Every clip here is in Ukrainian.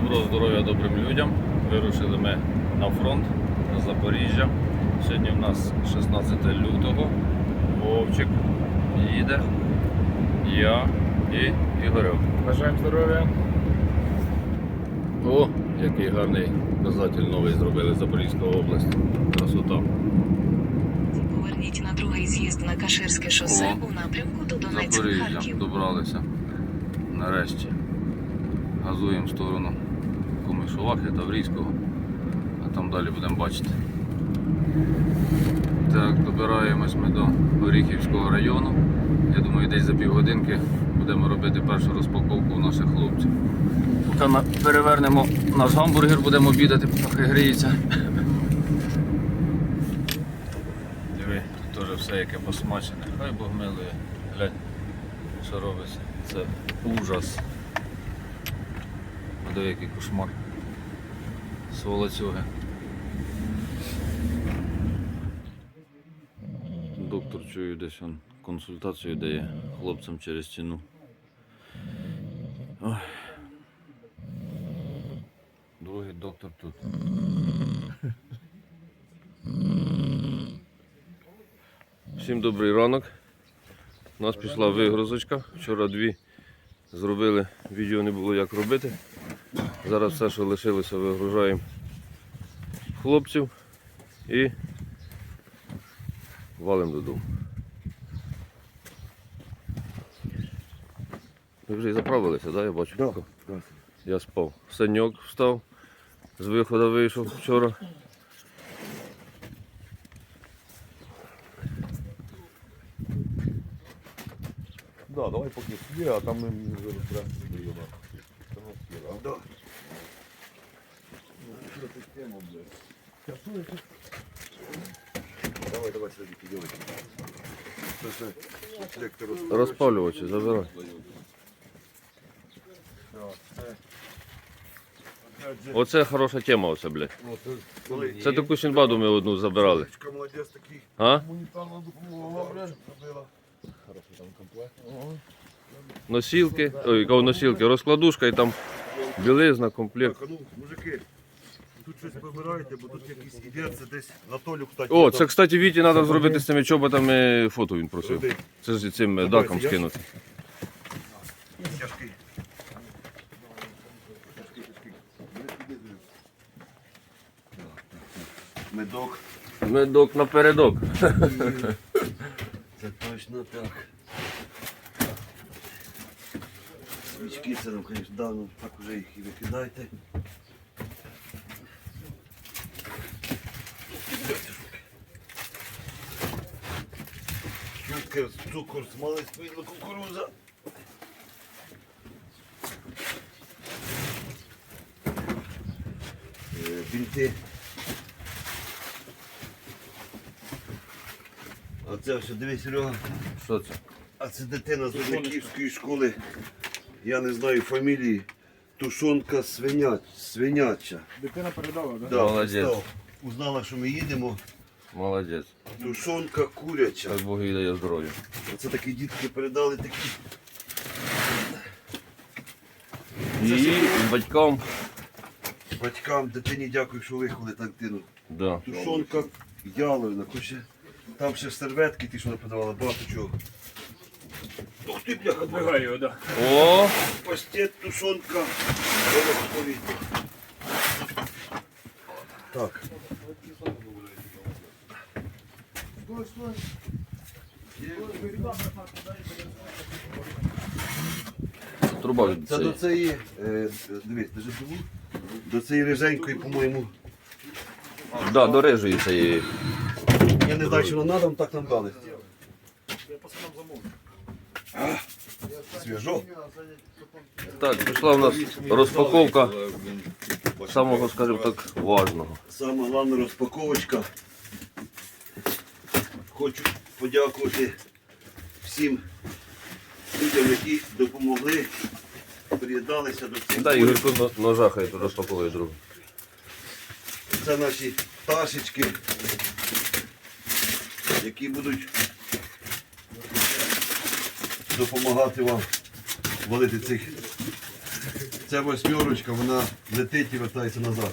Доброго здоров'я добрим людям. Вирушили ми на фронт на Запоріжжя. Сьогодні в нас 16 лютого. Вовчик їде. Я і Ігорьок. Бажаємо здоров'я. О, який гарний показатель новий зробили Запорізька область. Красота. Поверніть на другий з'їзд на Каширське шосе О. у напрямку до Донецьк Запоріжжя Харків. добралися. Нарешті. Газуємо в сторону Комишувахи, Таврійського. А там далі будемо бачити. Так, добираємось ми до Оріхівського району. Я думаю, десь за півгодинки будемо робити першу розпаковку у наших хлопців. Поки на- перевернемо наш гамбургер, будемо обідати, поки гріється. Диви, тут теж все яке посмачене. Хай Бог милує. Глянь, що робиться. Це ужас. Диви, який кошмар. Сволоцюги. Доктор чую десь он консультацію дає хлопцям через ціну. Ой. Другий доктор тут. Всім добрий ранок. У нас пішла вигрузочка. Вчора дві зробили, відео не було як робити. Зараз все, що лишилося, вигружаємо хлопців і валимо додому. Ви вже і заправилися, да? Я бачу. Да, да. Я спав. Саньок встав, з виходу вийшов вчора. Да, давай поки є, а там ми вже розберемося до його. Да. Давай, давай, все лектор Розпалювачі, забирай. Оце хороша тема, оце, блядь. Це таку Сінбаду ми одну забирали. А? Блядь. Хороший там комплект. Носілки, ой, носілки, розкладушка і там білизна, комплект. Мужики, щось помираєте, бо тут якийсь ідеться десь на Толю, кстати. О, це, кстати, Віті треба зробити з цими чоботами фото він просив. Це ж цим е, даком скинути. Тяжкий. Медок. Медок напередок. Це точно так. Свічки це нам, звісно, да, ну так уже їх і викидайте. Чутка, цукор, смалець, пидло, кукуруза. Е, Бінти. А це все, дивись, Серега. Що це? А це дитина з Лубяківської школи. Я не знаю фамілії. Тушонка свиня... свиняча. Дитина передала, так? Да, Молодець. Узнала, що ми їдемо. Молодець. Тушонка куряча. Хай Бог їй дає здоров'я. Оце такі дітки передали такі. І батькам. Батькам, дитині дякую, що виховали так дитину. Да. Тушонка яловина. Хоче... Там ще серветки, ті, що не подавали, багато чого. Ух ти, бляха, Двигай його, так. О! Пастет, тушонка. Так. Труба від Це до цієї. цієї, е, дивись, ж живу? До цієї риженької, по-моєму. Да, до рижої цієї. Я не знаю, що вона нам так нам дали. Свіжо. Так, пішла в нас розпаковка самого, скажімо так, важного. Саме головна розпаковочка. Хочу подякувати всім людям, які допомогли, приєдналися до цих. Дай но- ножа хай розпаковує другу. Це наші пташечки, які будуть допомагати вам валити цих Ця восьмерочка, вона летить і вертається назад.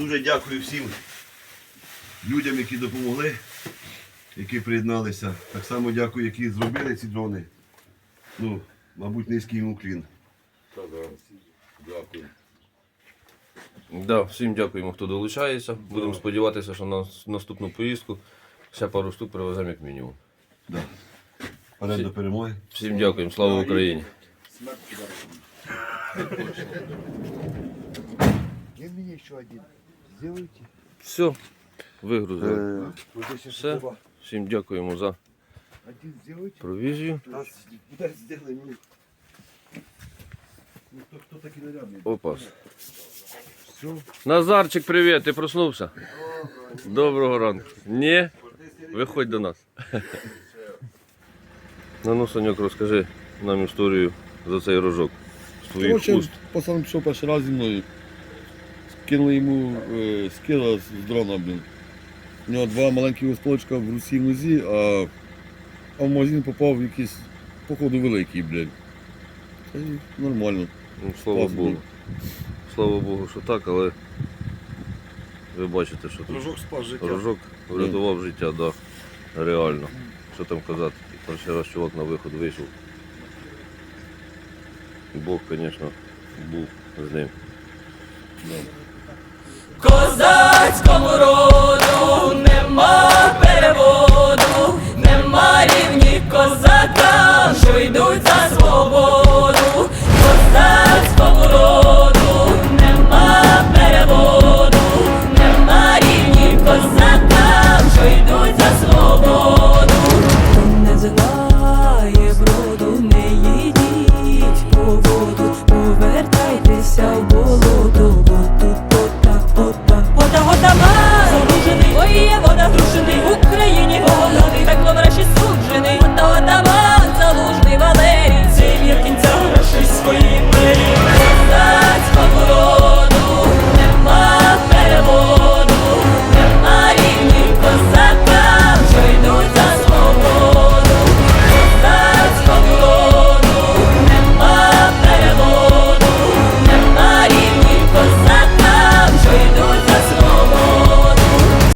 Дуже дякую всім людям, які допомогли, які приєдналися. Так само дякую, які зробили ці дрони. Ну, мабуть, низький їм уклін. Дякую. Да, всім дякуємо, хто долучається. Будемо сподіватися, що на наступну поїздку ще пару штук привеземо як мінімум. Да. Вперед до перемоги. Всім дякуємо, слава Україні! И мне еще один. Сделайте. Все, вигрузили. Вот здесь Все. Всім дякуємо за Один сделайте. провізію. Ну. Ну, кто, кто такие? Опас. Все. Назарчик, привіт, ти проснувся? Доброго ранку. Ні? Виходь до нас. Ну, ну, Саньок, розкажи нам історію за цей рожок. З твоїх Короче, пацан пішов перший раз зі мною. Скинули йому е, скила з з дрона, блін. У нього два маленькі осколочка в руці в нозі, а, а в магазин попав в якийсь, походу, великий, блядь. Та й нормально. Ну, слава Класно. Богу. Слава Богу, що так, але ви бачите, що тут Рожок спас життя. рожок врятував життя, да. Реально. Що там казати? Перший раз чувак на виход вийшов. Бог, звісно, був з ним. Козацькому роду нема